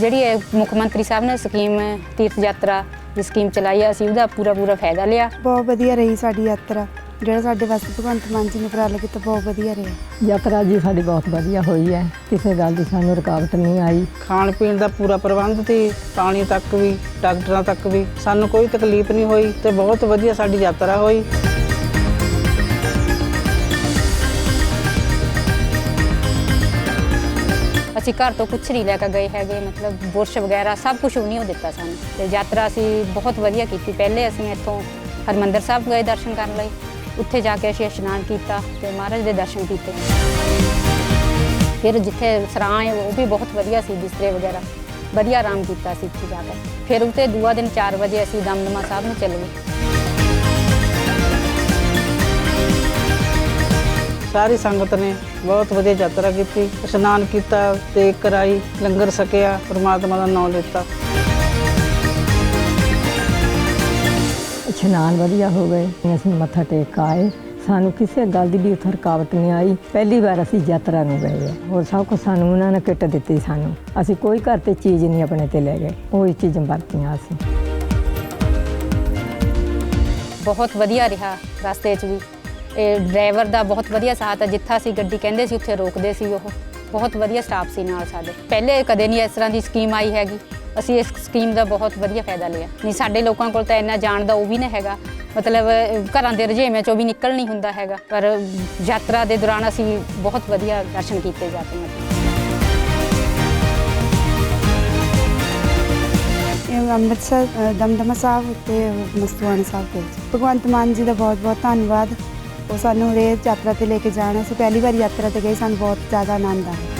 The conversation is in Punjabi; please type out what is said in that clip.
ਜਿਹੜੀ ਇਹ ਮੁੱਖ ਮੰਤਰੀ ਸਾਹਿਬ ਨੇ ਸਕੀਮ ਤੀਰਥ ਯਾਤਰਾ ਦੀ ਸਕੀਮ ਚਲਾਈ ਹੈ ਅਸੀਂ ਉਹਦਾ ਪੂਰਾ ਪੂਰਾ ਫਾਇਦਾ ਲਿਆ। ਬਹੁਤ ਵਧੀਆ ਰਹੀ ਸਾਡੀ ਯਾਤਰਾ। ਜਿਹੜਾ ਸਾਡੇ ਵਾਸਤੇ ਭਗਵੰਤ ਮਾਨ ਜੀ ਨੇ ਉਪਰਾਲਾ ਕੀਤਾ ਬਹੁਤ ਵਧੀਆ ਰਿਹਾ। ਯਾਤਰਾ ਜੀ ਸਾਡੀ ਬਹੁਤ ਵਧੀਆ ਹੋਈ ਹੈ। ਕਿਸੇ ਗੱਲ ਦੀ ਸਾਨੂੰ ਰੁਕਾਵਟ ਨਹੀਂ ਆਈ। ਖਾਣ ਪੀਣ ਦਾ ਪੂਰਾ ਪ੍ਰਬੰਧ ਸੀ ਪਾਣੀ ਤੱਕ ਵੀ ਡਾਕਟਰਾਂ ਤੱਕ ਵੀ। ਸਾਨੂੰ ਕੋਈ ਤਕਲੀਫ ਨਹੀਂ ਹੋਈ ਤੇ ਬਹੁਤ ਵਧੀਆ ਸਾਡੀ ਯਾਤਰਾ ਹੋਈ। ਅਸੀਂ ਘਰ ਤੋਂ ਕੁਛ ਨਹੀਂ ਲੈ ਕੇ ਗਏ ਹੈਗੇ, ਮਤਲਬ ਬੁਰਸ਼ ਵਗੈਰਾ ਸਭ ਕੁਝ ਉਹਨੇ ਉਹ ਦਿੱਤਾ ਸਾਨੂੰ। ਤੇ ਯਾਤਰਾ ਅਸੀਂ ਬਹੁਤ ਵਧੀਆ ਕੀਤੀ। ਪਹਿਲੇ ਅਸੀਂ ਇੱਥੋਂ ਹਰਮੰਦਰ ਸਾਹਿਬ ਗਏ ਦਰਸ਼ਨ ਕਰਨ ਲਈ। ਉੱਥੇ ਜਾ ਕੇ ਅਸੀਂ ਇਸ਼ਨਾਨ ਕੀਤਾ ਤੇ ਮਹਾਰਾਜ ਦੇ ਦਰਸ਼ਨ ਕੀਤੇ। ਫਿਰ ਜਿੱਥੇ ਸਰਾਂ ਹੈ, ਉਹ ਵੀ ਬਹੁਤ ਵਧੀਆ ਸੀ, ਬਿਸਤਰੇ ਵਗੈਰਾ। ਵਧੀਆ ਆਰਾਮ ਕੀਤਾ ਸੀ ਉੱਥੇ ਜਾ ਕੇ। ਫਿਰ ਉੱਤੇ ਦੂਆ ਦਿਨ 4 ਵਜੇ ਅਸੀਂ ਦਮਦਮਾ ਸਾਹਿਬ ਨੂੰ ਚੱਲ। ਗਏ ਸਾਰੀ ਸੰਗਤ ਨੇ ਬਹੁਤ ਵਧੀਆ ਯਾਤਰਾ ਕੀਤੀ ਇਸ਼ਨਾਨ ਕੀਤਾ ਤੇ ਕਰਾਈ ਲੰਗਰ ਛਕਿਆ ਪ੍ਰਮਾਤਮਾ ਦਾ ਨਾਮ ਲਿੱਤਾ। ਇਸ਼ਨਾਨ ਵਧੀਆ ਹੋ ਗਏ ਅਸੀਂ ਮੱਥਾ ਟੇਕ ਕੇ ਆਏ। ਸਾਨੂੰ ਕਿਸੇ ਗੱਲ ਦੀ ਵੀ ਉੱਥੇ ਰੁਕਾਵਟ ਨਹੀਂ ਆਈ। ਪਹਿਲੀ ਵਾਰ ਅਸੀਂ ਯਾਤਰਾ ਨੂੰ ਗਏ ਹਾਂ। ਹੋਰ ਸਭ ਕੁਝ ਸਾਨੂੰ ਉਹਨਾਂ ਨੇ ਕਿੱਟ ਦਿੱਤੀ ਸਾਨੂੰ। ਅਸੀਂ ਕੋਈ ਘਰ ਤੇ ਚੀਜ਼ ਨਹੀਂ ਆਪਣੇ ਤੇ ਲੈ ਗਏ। ਉਹ ਹੀ ਚੀਜ਼ਾਂ ਵਰਤੀਆਂ ਅਸੀਂ। ਬਹੁਤ ਵਧੀਆ ਰਿਹਾ ਰਸਤੇ 'ਚ ਵੀ। ਡਰਾਈਵਰ ਦਾ ਬਹੁਤ ਵਧੀਆ ਸਾਥ ਹੈ, ਜਿੱਥਾ ਅਸੀਂ ਗੱਡੀ ਕਹਿੰਦੇ ਸੀ, ਉੱਥੇ ਰੋਕਦੇ ਸੀ ਉਹ। ਬਹੁਤ ਵਧੀਆ ਸਟਾਫ ਸੀ ਨਾਲ ਸਾਡੇ। ਪਹਿਲੇ ਕਦੇ ਨਹੀਂ ਇਸ ਤਰ੍ਹਾਂ ਦੀ ਸਕੀਮ ਆਈ ਹੈਗੀ। ਅਸੀਂ ਇਸ ਸਕੀਮ ਦਾ ਬਹੁਤ ਵਧੀਆ ਫਾਇਦਾ ਲਿਆ। ਨਹੀਂ, ਸਾਡੇ ਲੋਕਾਂ ਕੋਲ ਤਾਂ ਇੰਨਾ ਜਾਣ ਦਾ ਉਹ ਵੀ ਨਹੀਂ ਹੈਗਾ। ਮਤਲਬ, ਘਰਾਂ ਦੇ ਰੁਝੇਵਿਆਂ ਚੋਂ ਵੀ ਨਿਕਲ ਨਹੀਂ ਹੁੰਦਾ ਹੈਗਾ। ਪਰ ਯਾਤਰਾ ਦੇ ਦੌਰਾਨ ਅਸੀਂ ਬਹੁਤ ਵਧੀਆ ਦਰਸ਼ਨ ਕੀਤੇ ਜਾਂਦੇ ਹਾਂ। ਅੰਮ੍ਰਿਤਸਰ ਦਮਦਮਾ ਸਾਹਿਬ ਤੇ ਮਸਤੂਆਣਾ ਸਾਹਿਬ ਗਏ ਭਗਵੰਤ ਮਾਨ ਜੀ ਦਾ ਬਹੁਤ ਬਹੁਤ ਧੰਨਵਾਦ। ਉਹ ਸਾਨੂੰ ਇਹ ਯਾਤਰਾ ਤੇ ਲੈ ਕੇ ਜਾਣਾ ਸੀ। ਪਹਿਲੀ ਵਾਰ ਯਾਤਰਾ ਤੇ ਗਏ, ਸਾਨੂੰ ਬਹੁਤ ਜ਼ਿਆਦਾ ਆਨੰਦ ਆਇਆ।